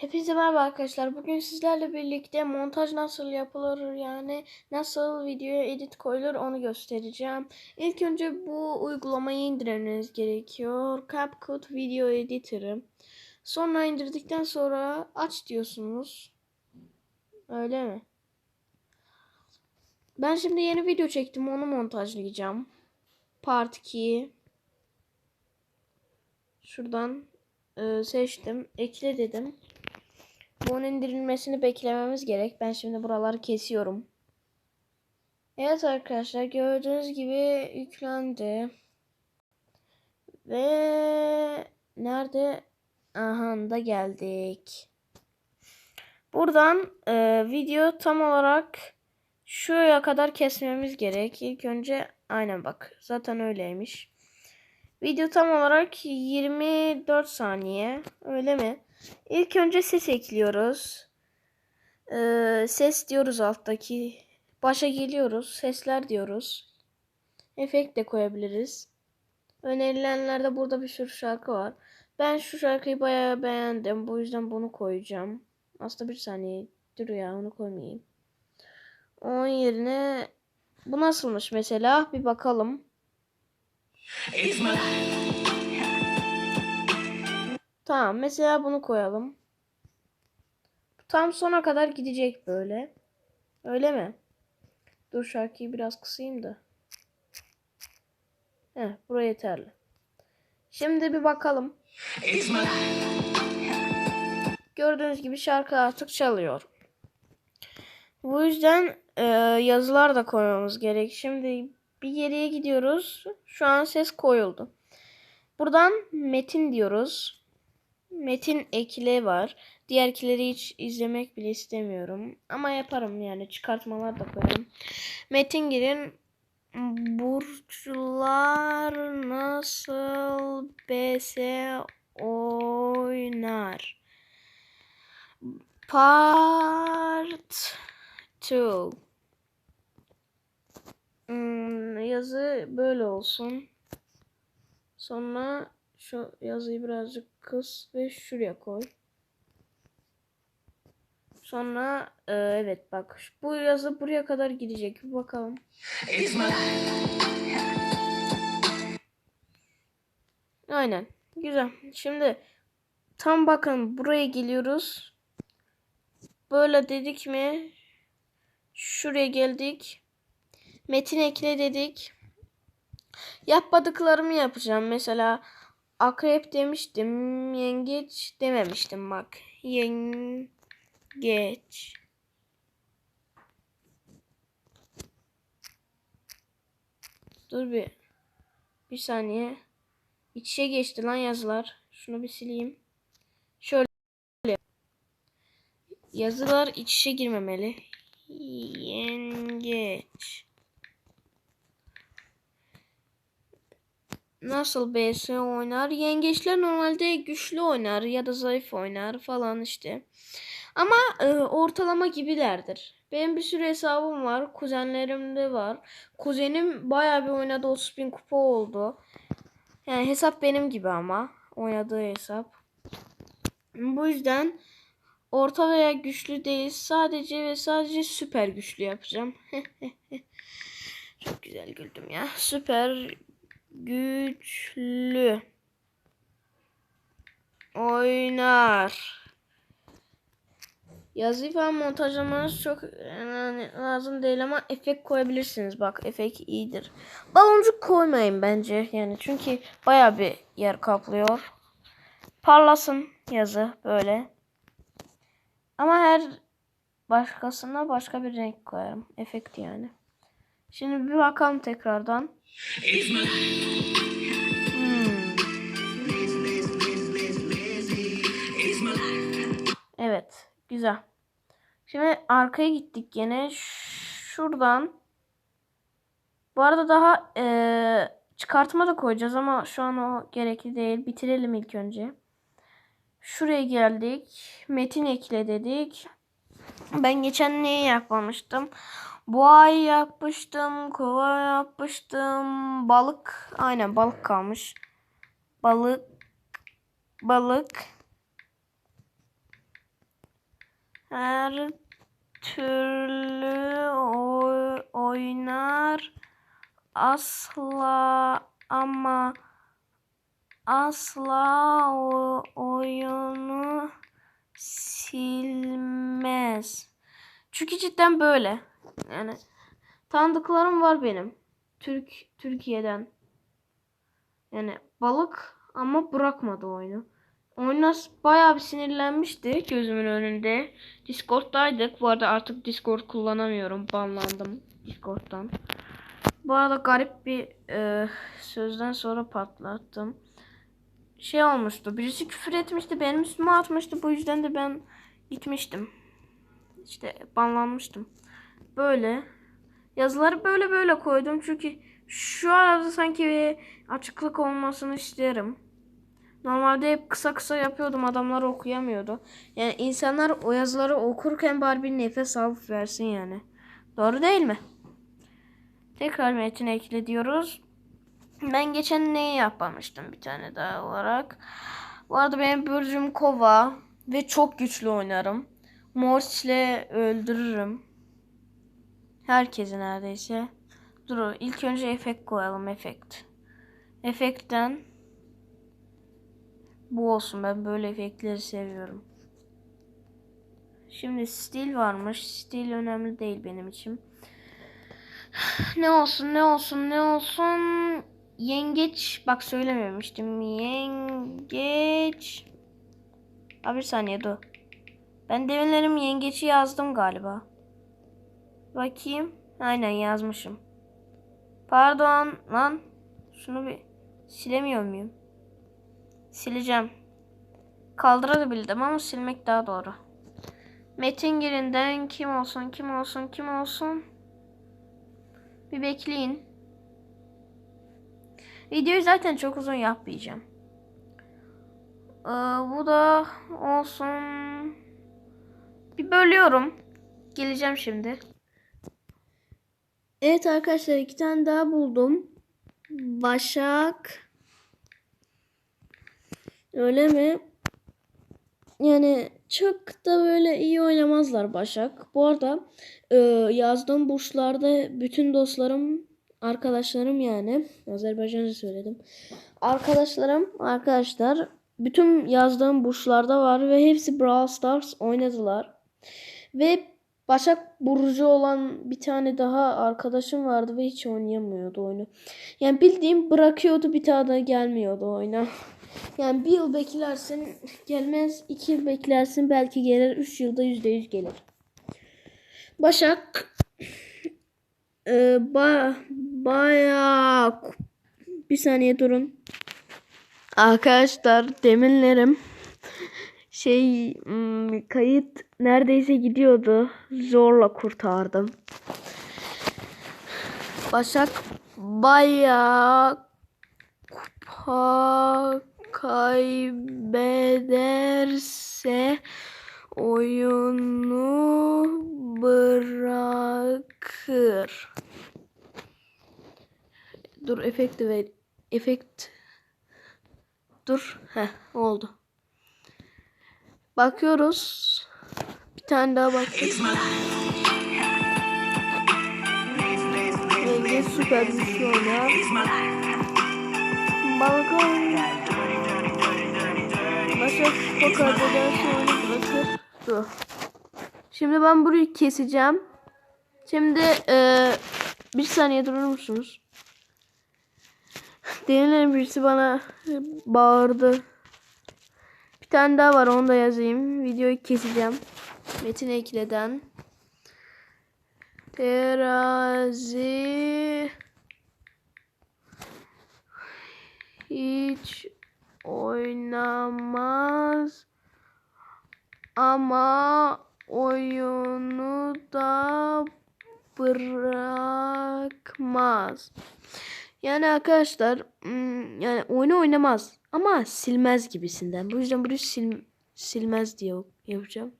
Hepinize merhaba arkadaşlar. Bugün sizlerle birlikte montaj nasıl yapılır yani nasıl videoya edit koyulur onu göstereceğim. İlk önce bu uygulamayı indirmeniz gerekiyor. CapCut Video Editor'ı. Sonra indirdikten sonra aç diyorsunuz. Öyle mi? Ben şimdi yeni video çektim onu montajlayacağım. Part 2. Şuradan e, seçtim. Ekle dedim. Bunun indirilmesini beklememiz gerek. Ben şimdi buraları kesiyorum. Evet arkadaşlar gördüğünüz gibi yüklendi. Ve nerede? Aha da geldik. Buradan e, video tam olarak şuraya kadar kesmemiz gerek. İlk önce aynen bak zaten öyleymiş. Video tam olarak 24 saniye. Öyle mi? İlk önce ses ekliyoruz. Ee, ses diyoruz alttaki. Başa geliyoruz. Sesler diyoruz. Efekt de koyabiliriz. Önerilenlerde burada bir sürü şarkı var. Ben şu şarkıyı bayağı beğendim. Bu yüzden bunu koyacağım. Aslında bir saniye. Dur ya onu koymayayım. Onun yerine bu nasılmış mesela? Bir bakalım. It's my life. Tamam mesela bunu koyalım. Tam sona kadar gidecek böyle. Öyle mi? Dur şarkıyı biraz kısayım da. Heh buraya yeterli. Şimdi bir bakalım. Gördüğünüz gibi şarkı artık çalıyor. Bu yüzden e, yazılar da koymamız gerek. Şimdi bir geriye gidiyoruz. Şu an ses koyuldu. Buradan metin diyoruz. Metin ekle var. Diğerkileri hiç izlemek bile istemiyorum. Ama yaparım yani çıkartmalar da koyarım. Metin girin. Burçlar nasıl BS oynar? Part 2 Hmm, yazı böyle olsun. Sonra şu yazıyı birazcık kıs ve şuraya koy. Sonra e, evet bak bu yazı buraya kadar gidecek. Bir bakalım. Aynen. Güzel. Şimdi tam bakın buraya geliyoruz. Böyle dedik mi? Şuraya geldik. Metin ekle dedik. Yapmadıklarımı yapacağım. Mesela akrep demiştim. Yengeç dememiştim bak. Yengeç. Dur bir. Bir saniye. İç içe geçti lan yazılar. Şunu bir sileyim. Şöyle. Yazılar iç içe girmemeli. Yengeç. Nasıl BS oynar? Yengeçler normalde güçlü oynar ya da zayıf oynar falan işte. Ama e, ortalama gibilerdir. Benim bir sürü hesabım var. Kuzenlerim de var. Kuzenim bayağı bir oynadı. 30 bin kupa oldu. Yani hesap benim gibi ama. Oynadığı hesap. Bu yüzden orta veya güçlü değil. Sadece ve sadece süper güçlü yapacağım. Çok güzel güldüm ya. Süper güçlü oynar. Yazı falan montajlamanız çok yani lazım değil ama efekt koyabilirsiniz. Bak efekt iyidir. Baloncuk koymayın bence yani çünkü baya bir yer kaplıyor. Parlasın yazı böyle. Ama her başkasına başka bir renk koyarım. Efekt yani. Şimdi bir bakalım tekrardan. Evet. Güzel. Şimdi arkaya gittik gene. Şuradan. Bu arada daha eee, çıkartma da koyacağız ama şu an o gerekli değil. Bitirelim ilk önce. Şuraya geldik. Metin ekle dedik. Ben geçen neyi yapmamıştım? Boğayı yapmıştım. Kova yapmıştım. Balık. Aynen balık kalmış. Balık. Balık. her türlü oy- oynar asla ama asla o oyunu silmez. Çünkü cidden böyle. Yani tanıdıklarım var benim. Türk Türkiye'den. Yani balık ama bırakmadı oyunu. Oyuna bayağı bir sinirlenmişti gözümün önünde. Discord'daydık. Bu arada artık Discord kullanamıyorum. Banlandım Discord'dan. Bu arada garip bir e, sözden sonra patlattım. Şey olmuştu. Birisi küfür etmişti. Benim üstüme atmıştı. Bu yüzden de ben gitmiştim. İşte banlanmıştım. Böyle. Yazıları böyle böyle koydum. Çünkü şu arada sanki bir açıklık olmasını isterim. Normalde hep kısa kısa yapıyordum. Adamlar okuyamıyordu. Yani insanlar o yazıları okurken bari bir nefes alıp versin yani. Doğru değil mi? Tekrar metin ekle diyoruz. Ben geçen neyi yapmamıştım bir tane daha olarak. Bu arada benim burcum kova ve çok güçlü oynarım. Morse ile öldürürüm. Herkesi neredeyse. Dur ilk önce efekt koyalım efekt. Efektten bu olsun ben böyle efektleri seviyorum. Şimdi stil varmış. Stil önemli değil benim için. Ne olsun ne olsun ne olsun. Yengeç bak söylememiştim. Yengeç. Abi bir saniye dur. Ben devinlerim yengeci yazdım galiba. Bakayım. Aynen yazmışım. Pardon lan. Şunu bir silemiyor muyum? Sileceğim. Kaldırabildim ama silmek daha doğru. Metin girinden kim olsun kim olsun kim olsun. Bir bekleyin. Videoyu zaten çok uzun yapmayacağım. Ee, bu da olsun. Bir bölüyorum. Geleceğim şimdi. Evet arkadaşlar iki tane daha buldum. Başak. Öyle mi? Yani çok da böyle iyi oynamazlar Başak. Bu arada e, yazdığım burçlarda bütün dostlarım, arkadaşlarım yani Azerbaycanca söyledim. Arkadaşlarım, arkadaşlar bütün yazdığım burçlarda var ve hepsi Brawl Stars oynadılar. Ve Başak Burcu olan bir tane daha arkadaşım vardı ve hiç oynayamıyordu oyunu. Yani bildiğim bırakıyordu bir daha da gelmiyordu oyuna. Yani bir yıl beklersin gelmez, iki yıl beklersin belki gelir, üç yılda yüzde yüz gelir. Başak e, ba, bayağı bir saniye durun. Arkadaşlar deminlerim şey kayıt neredeyse gidiyordu. Zorla kurtardım. Başak bayağı kupa kaybederse oyunu bırakır. Dur efekti ver. Efekt. Dur. Heh oldu. Bakıyoruz. Bir tane daha life. Yenge süper bir şey oynar. Balkon. Kupa kaybederse oyunu bırakır. Dur. Şimdi ben burayı keseceğim. Şimdi eee bir saniye durur musunuz? Denilen birisi bana bağırdı. Tane daha var onu da yazayım. Videoyu keseceğim. Metin ekleden. Terazi hiç oynamaz ama oyunu da bırakmaz. Yani arkadaşlar hmm, yani oyunu oynamaz ama silmez gibisinden. Bu yüzden bunu sil, silmez diye yapacağım.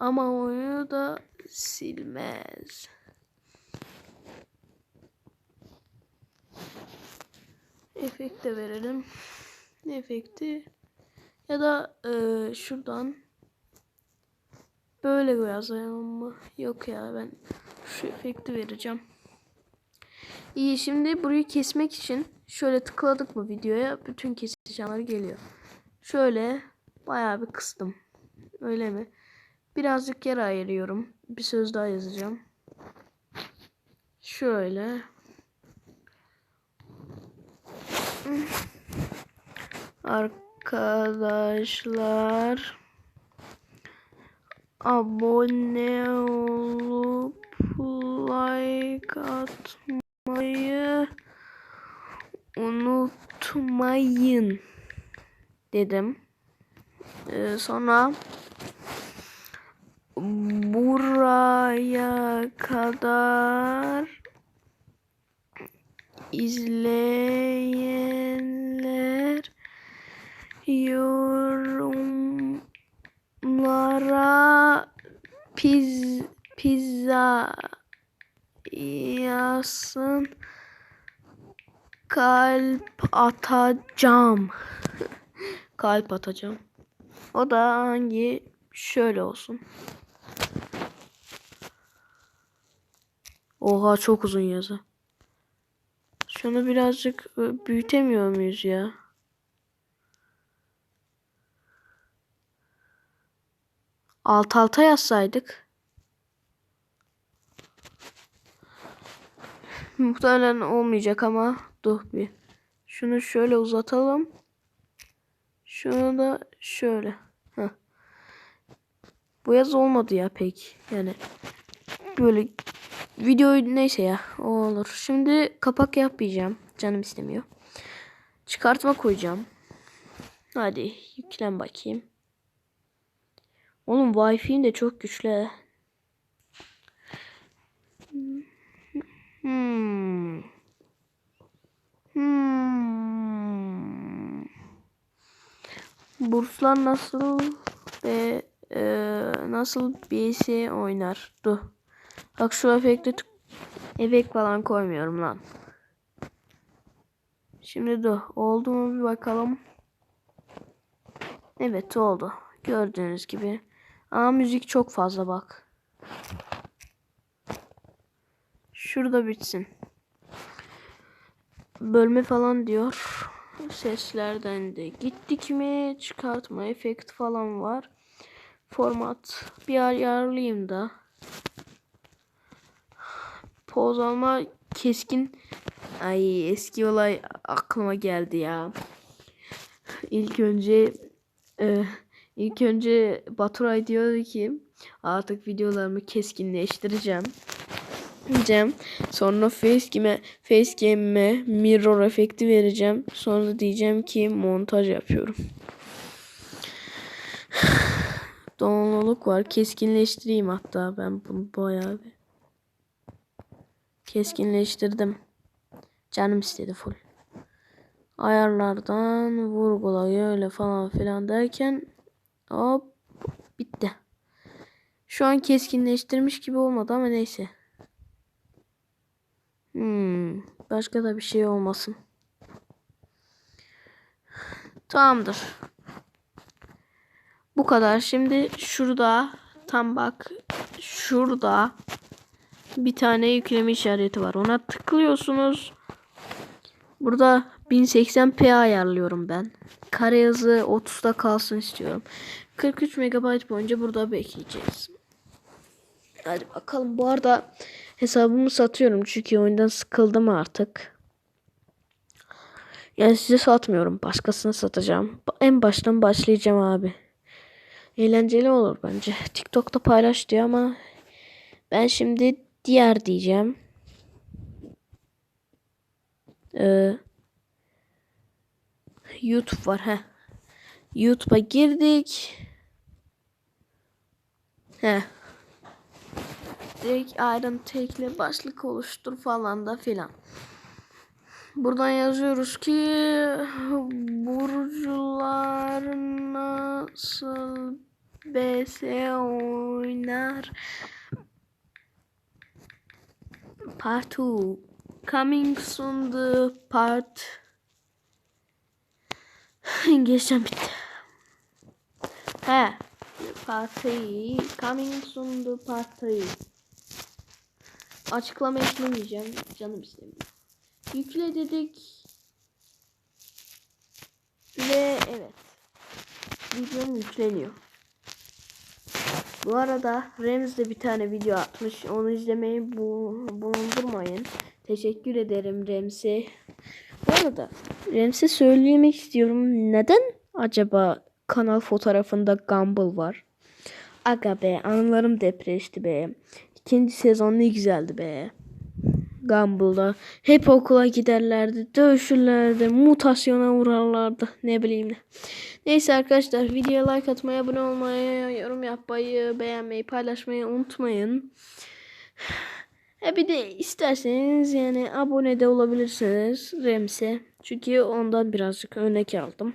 Ama oyunu da silmez. Efekt de verelim. Efekti ya da e, şuradan böyle yazalım mı? Yok ya ben şu efekti vereceğim. İyi şimdi burayı kesmek için şöyle tıkladık mı videoya bütün kesici anlar geliyor. Şöyle bayağı bir kıstım. Öyle mi? Birazcık yer ayırıyorum. Bir söz daha yazacağım. Şöyle. Arkadaşlar abone olup like atmayı unutmayın dedim. Ee, sonra buraya kadar izleyenler yorumlara piz, pizza yazsın kalp atacağım. Kalp atacağım. O da hangi? Şöyle olsun. Oha çok uzun yazı. Şunu birazcık e, büyütemiyor muyuz ya? Alt alta yazsaydık muhtemelen olmayacak ama. Dur bir. Şunu şöyle uzatalım. Şunu da şöyle. Heh. bu yaz olmadı ya pek. Yani böyle video neyse ya o olur. Şimdi kapak yapmayacağım. Canım istemiyor. Çıkartma koyacağım. Hadi yüklen bakayım. Oğlum Wi-Fi'm de çok güçlü. Hmm. Hmm. Burslar nasıl ve e, nasıl BS oynar? Dur. Bak şu efekte efekt falan koymuyorum lan. Şimdi dur. Oldu mu bir bakalım. Evet oldu. Gördüğünüz gibi. Ama müzik çok fazla bak. Şurada bitsin. Bölme falan diyor. Seslerden de gittik mi? Çıkartma efekt falan var. Format bir ayarlayayım da. Poz alma keskin. Ay eski olay aklıma geldi ya. İlk önce e, ilk önce Baturay diyordu ki artık videolarımı keskinleştireceğim. Diyeceğim. Sonra facecam'e facecam'e mirror efekti vereceğim. Sonra diyeceğim ki montaj yapıyorum. Donanımlılık var. Keskinleştireyim hatta ben bunu bayağı bir. Keskinleştirdim. Canım istedi full. Ayarlardan vurgulayı öyle falan filan derken hop bitti. Şu an keskinleştirmiş gibi olmadı ama neyse. Hmm, başka da bir şey olmasın. Tamamdır. Bu kadar. Şimdi şurada tam bak şurada bir tane yükleme işareti var. Ona tıklıyorsunuz. Burada 1080p ayarlıyorum ben. Kare hızı 30'da kalsın istiyorum. 43 MB boyunca burada bekleyeceğiz. Hadi bakalım. Bu arada hesabımı satıyorum çünkü oyundan sıkıldım artık. Yani size satmıyorum. Başkasına satacağım. En baştan başlayacağım abi. Eğlenceli olur bence. TikTok'ta paylaş diyor ama ben şimdi diğer diyeceğim. Ee, YouTube var he. YouTube'a girdik. He. Direkt ayrıntı ekle başlık oluştur falan da filan. Buradan yazıyoruz ki burcular nasıl BS oynar Part 2 Coming soon the part İngilizcem bitti. He party. Coming soon the party. Açıklama eklemeyeceğim. Canım istemiyor. Yükle dedik. Ve evet. Videom yükleniyor. Bu arada Rems de bir tane video atmış. Onu izlemeyi bu, bulundurmayın. Teşekkür ederim Rems'e. Bu arada Rems'e söylemek istiyorum. Neden acaba kanal fotoğrafında Gumball var? Aga be anılarım depreşti be. İkinci sezon ne güzeldi be. Gumball'da hep okula giderlerdi, dövüşürlerdi, mutasyona uğrarlardı ne bileyim ne. Neyse arkadaşlar videoya like atmayı, abone olmayı, yorum yapmayı, beğenmeyi, paylaşmayı unutmayın. Ha bir de isterseniz yani abone de olabilirsiniz Rems'e. Çünkü ondan birazcık örnek aldım.